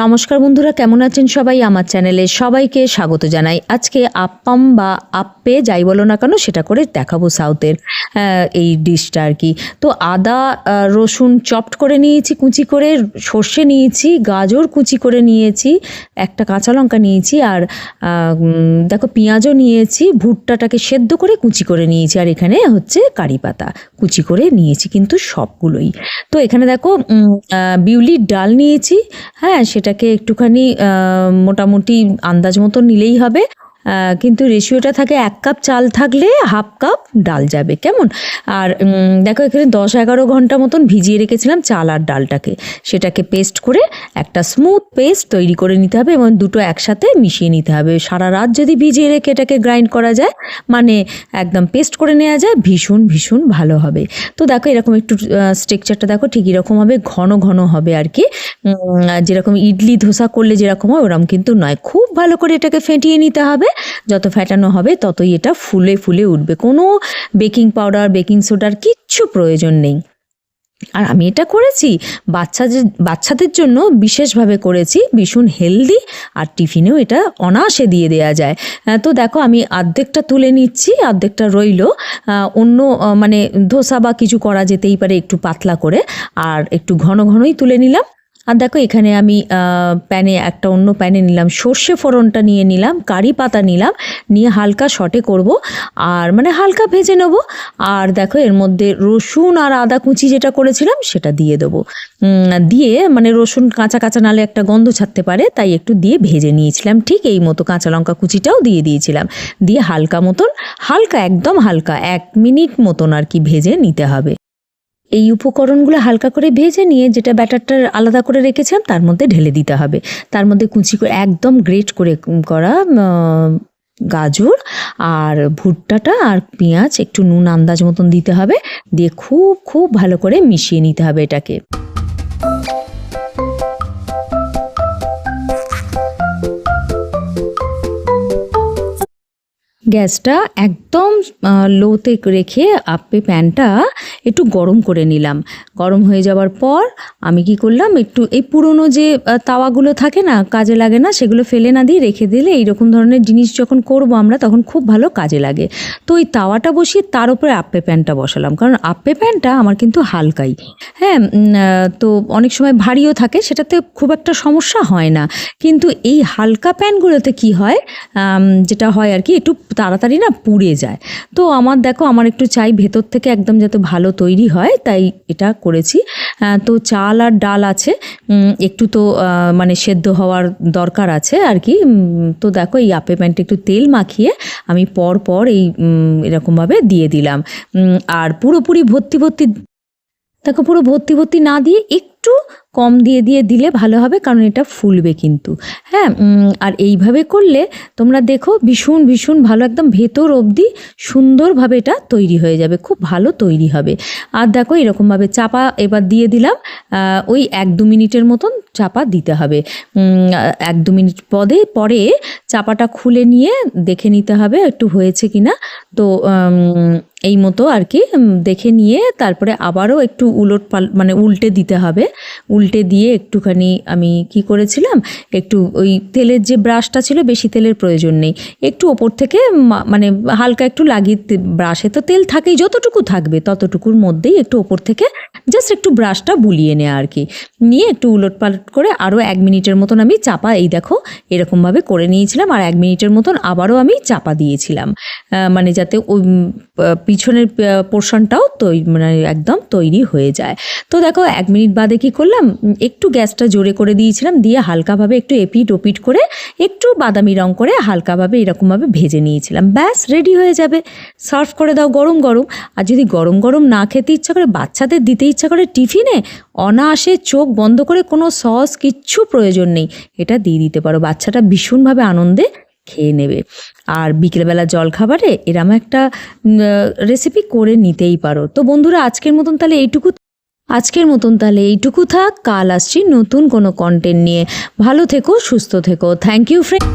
নমস্কার বন্ধুরা, কেমন আছেন সবাই? আমার চ্যানেলে সবাইকে স্বাগত জানাই। আজকে আপ্পাম বা আপ্পে যাই বলো না কেন, সেটা করে দেখাবো সাউথের এই ডিশটা আর কি। তো আদা রসুন চপড করে নিয়েছি, কুচি করে সর্ষে নিয়েছি, গাজর কুচি করে নিয়েছি, একটা কাঁচা লঙ্কা নিয়েছি আর দেখো পেঁয়াজও নিয়েছি, ভুট্টাটাকে সেদ্ধ করে কুচি করে নিয়েছি আর এখানে হচ্ছে কারি পাতা। কুচি করে নিয়েছি কিন্তু সবগুলোই। তো এখানে দেখো বিউলির ডাল নিয়েছি হ্যাঁ সেটাকে একটুখানি মোটামুটি আন্দাজ মতো নিলেই হবে। কিন্তু রেশিওটা থাকে এক কাপ চাল থাকলে হাফ কাপ ডাল যাবে, কেমন? আর দেখো এখানে দশ এগারো ঘণ্টা মতন ভিজিয়ে রেখেছিলাম চাল আর ডালটাকে। সেটাকে পেস্ট করে একটা স্মুথ পেস্ট তৈরি করে নিতে হবে এবং দুটো একসাথে মিশিয়ে নিতে হবে। সারা রাত যদি ভিজিয়ে রেখে এটাকে গ্রাইন্ড করা যায় মানে একদম পেস্ট করে নেওয়া যায়, ভীষণ ভীষণ ভালো হবে। তো দেখো এরকম একটু স্ট্রাকচারটা দেখো ঠিক এরকম হবে, ঘন ঘন হবে আর কি। যেরকম ইডলি ধোসা করলে যেরকম হয় ওরকম কিন্তু নয়। খুব ভালো করে এটাকে ফেটিয়ে নিতে হবে। যত ফেটানো হবে ততই এটা ফুলে ফুলে উঠবে। কোনো বেকিং পাউডার, বেকিং সোডার কিচ্ছু প্রয়োজন নেই। আর আমি এটা করেছি বাচ্চাদের বাচ্চাদের জন্য বিশেষভাবে করেছি, ভীষণ হেলদি আর টিফিনেও এটা অনায়াসে দিয়ে দেওয়া যায়। তো দেখো আমি অর্ধেকটা তুলে নিচ্ছি অর্ধেকটা রইল। অন্য মানে ধোসা বা কিছু করা যেতেই পারে একটু পাতলা করে। আর একটু ঘন ঘনই তুলে নিলাম। আর দেখো, এখানে আমি প্যানে একটা অন্য প্যানে নিলাম। সর্ষে ফোড়নটা নিয়ে নিলাম, কারি পাতা নিলাম, নিয়ে হালকা শটে করব, আর মানে হালকা ভেজে নেব। আর দেখো, এর মধ্যে রসুন আর আদা কুচি যেটা করেছিলাম, সেটা দিয়ে দেবো। দিয়ে মানে রসুন কাঁচা কাঁচা নালে একটা গন্ধ ছাড়তে পারে, তাই একটু দিয়ে ভেজে নিয়েছিলাম। ঠিক এই মতো কাঁচা লঙ্কা কুচিটাও দিয়ে দিয়েছিলাম। দিয়ে হালকা মতন, হালকা, একদম হালকা, এক মিনিট মতন আর কি ভেজে নিতে হবে। এই উপকরণগুলো হালকা করে ভেজে নিয়ে যেটা ব্যাটারটা আলাদা করে রেখেছিলাম, তার মধ্যে ঢেলে দিতে হবে। তার মধ্যে কুচি করে একদম গ্রেট করে করা গাজর আর ভুট্টাটা আর পেঁয়াজ, একটু নুন আন্দাজ মতন দিতে হবে। দিয়ে খুব খুব ভালো করে মিশিয়ে নিতে হবে এটাকে। গ্যাসটা একদম লোতে রেখে আপে প্যানটা একটু গরম করে নিলাম। গরম হয়ে যাওয়ার পর আমি কি করলাম, একটু এই পুরনো যে তাওয়াগুলো থাকে না, কাজে লাগে না, সেগুলো ফেলে না দিয়ে রেখে দিলে এইরকম ধরনের জিনিস যখন করব আমরা, তখন খুব ভালো কাজে লাগে। তো ওই তাওয়াটা বসিয়ে তার উপরে আপ্পে প্যানটা বসালাম, কারণ আপ্পে প্যানটা আমার কিন্তু হালকাই। হ্যাঁ তো অনেক সময় ভারীও থাকে, সেটাতে খুব একটা সমস্যা হয় না। কিন্তু এই হালকা প্যানগুলোতে কি হয় যেটা হয় আর কি, একটু তাড়াতাড়ি না পুড়ে যায়। তো আমার দেখো, আমার একটু চাই ভেতর থেকে একদম যাতে ভালো তৈরি হয়, তাই এটা করেছি। তো চাল আর ডাল আছে। একটু তো মানে সেদ্ধ হওয়ার দরকার আছে আর কি। তো দেখো, এই আপে প্যানটা একটু তেল মাখিয়ে আমি পর পর এই এরকমভাবে দিয়ে দিলাম। আর পুরোপুরি ভর্তি ভর্তি, দেখো পুরো ভর্তি ভর্তি না দিয়ে কম দিয়ে দিয়ে দিলে ভালো হবে, কারণ এটা ফুলবে কিন্তু। হ্যাঁ আর এইভাবে করলে তোমরা দেখো ভীষণ ভীষণ ভালো একদম ভেতর অবধি সুন্দরভাবে এটা তৈরি হয়ে যাবে, খুব ভালো তৈরি হবে। আর দেখো এরকমভাবে চাপা এবার দিয়ে দিলাম ওই এক দু মিনিটের মতন চাপা দিতে হবে। এক দু মিনিট পদে, পরে চাপাটা খুলে নিয়ে দেখে নিতে হবে একটু হয়েছে কি না। তো এই মতো আর কি দেখে নিয়ে তারপরে আবারও একটু উলট পাল মানে উল্টে দিতে হবে। উল্টে দিয়ে একটুখানি আমি কি করেছিলাম? একটু ওই তেলের যে ব্রাশটা ছিল বেশি তেলের প্রয়োজন নেই। একটু ওপর থেকে মানে হালকা একটু লাগিয়ে ব্রাশে তো তেল থাকেই, যতটুকু থাকবে ততটুকুর মধ্যেই একটু ওপর থেকে জাস্ট একটু ব্রাশটা বুলিয়ে নেওয়া আর কি। নিয়ে একটু উলট পালট করে আরও এক মিনিটের মতন আমি চাপা, এই দেখো, এরকমভাবে করে নিয়েছিলাম আর এক মিনিটের মতন আবারও আমি চাপা দিয়েছিলাম। মানে যাতে ওই পিছনের পোর্শনটাও তৈরি মানে একদম তৈরি হয়ে যায়। তো দেখো, এক মিনিট বাদে কি করলাম? একটু গ্যাসটা জোরে করে দিয়েছিলাম, দিয়ে হালকাভাবে একটু এপিট ওপিট করে একটু বাদামি রং করে হালকাভাবে এরকমভাবে ভেজে নিয়েছিলাম। ব্যাস রেডি হয়ে যাবে। সার্ভ করে দাও গরম গরম। আর যদি গরম গরম না খেতে ইচ্ছা করে, বাচ্চাদের দিতে ইচ্ছা করে টিফিনে, অনায়াসে চোখ বন্ধ করে কোনো সস কিচ্ছু প্রয়োজন নেই। এটা দিয়ে দিতে পারো। বাচ্চাটা ভীষণভাবে আনন্দে খেয়ে নেবে। আর বিকেলবেলা জল খাবারে এরম একটা রেসিপি করে নিতেই পারো। তো বন্ধুরা, আজকের মতন তাহলে এইটুকু। আজকের মতন তাহলে এইটুকু থাক। কাল আসছি নতুন কোনো কন্টেন্ট নিয়ে। ভালো থেকো, সুস্থ থেকো। Thank you friend